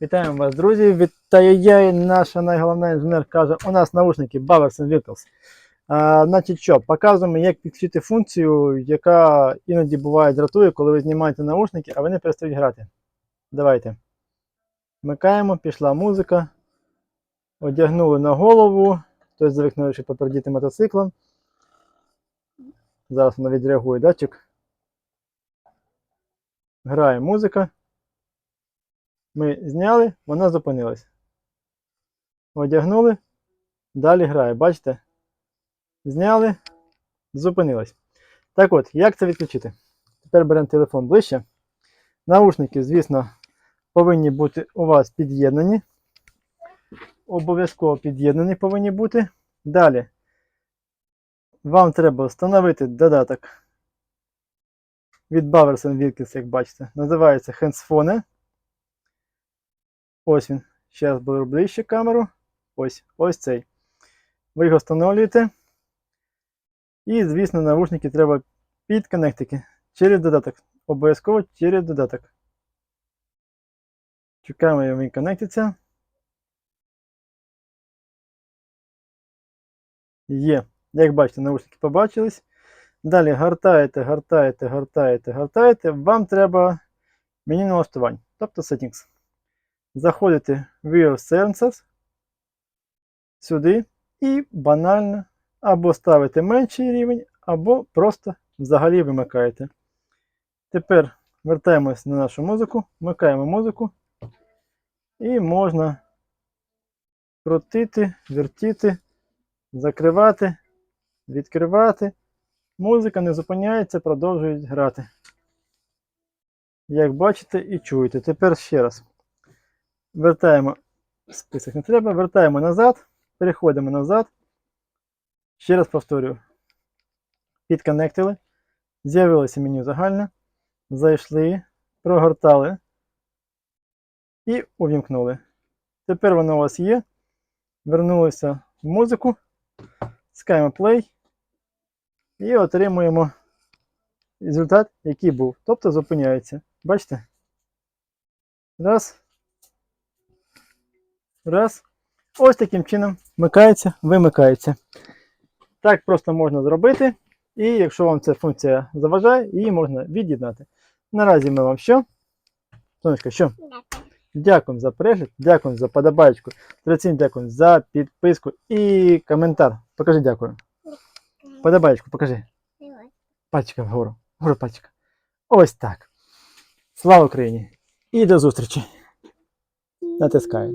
Вітаємо вас, друзі. Вітаю і наша найголовна інженер каже, у нас наушники Bowers Wilkins. А, значить що, показуємо, як підключити функцію, яка іноді буває дратує, коли ви знімаєте наушники, а вони перестають грати. Давайте. Вмикаємо, пішла музика. Одягнули на голову. Хтось звик навіть попередіти мотоциклом. Зараз воно відреагує датчик. Грає музика. Ми зняли, вона зупинилась. Одягнули, далі грає. Бачите? Зняли, зупинилась. Так от, як це відключити? Тепер беремо телефон ближче. Наушники, звісно, повинні бути у вас під'єднані. Обов'язково під'єднані повинні бути. Далі. Вам треба встановити додаток від Bowers Wilkins, як бачите. Називається Handsphone. Ось він. Ще раз беру ближче камеру. Ось ось цей. Ви його встановлюєте. І, звісно, наушники треба підконектити через додаток. Обов'язково через додаток. Чекаємо, як він конектиться. Є. Як бачите, наушники побачились. Далі гортаєте, гортаєте, гортаєте, гортаєте. Вам треба меню налаштувань, тобто settings. Заходите в Your Sensors сюди і банально або ставите менший рівень, або просто взагалі вимикаєте. Тепер вертаємось на нашу музику, вмикаємо музику і можна крутити, вертіти, закривати, відкривати. Музика не зупиняється, продовжують грати. Як бачите і чуєте. Тепер ще раз. Вертаємо список не треба, вертаємо назад, переходимо назад. Ще раз повторюю. Підконектили. З'явилося меню загальне. Зайшли, прогортали і увімкнули. Тепер воно у вас є. Вернулися в музику. Скаємо play. І отримуємо результат, який був. Тобто зупиняється. Бачите? Раз. Раз. Ось таким чином вмикається, вимикається. Так просто можна зробити. І якщо вам ця функція заважає, її можна від'єднати. Наразі ми вам що? Сонечка, що? Дякуємо за перегляд, дякуємо за подобайку. Традиційно дякую за підписку і коментар. Покажи дякую. Подобаєчку, покажи. Пальчика вгору. Вгору пальчика. Ось так. Слава Україні! І до зустрічі! Натискаю.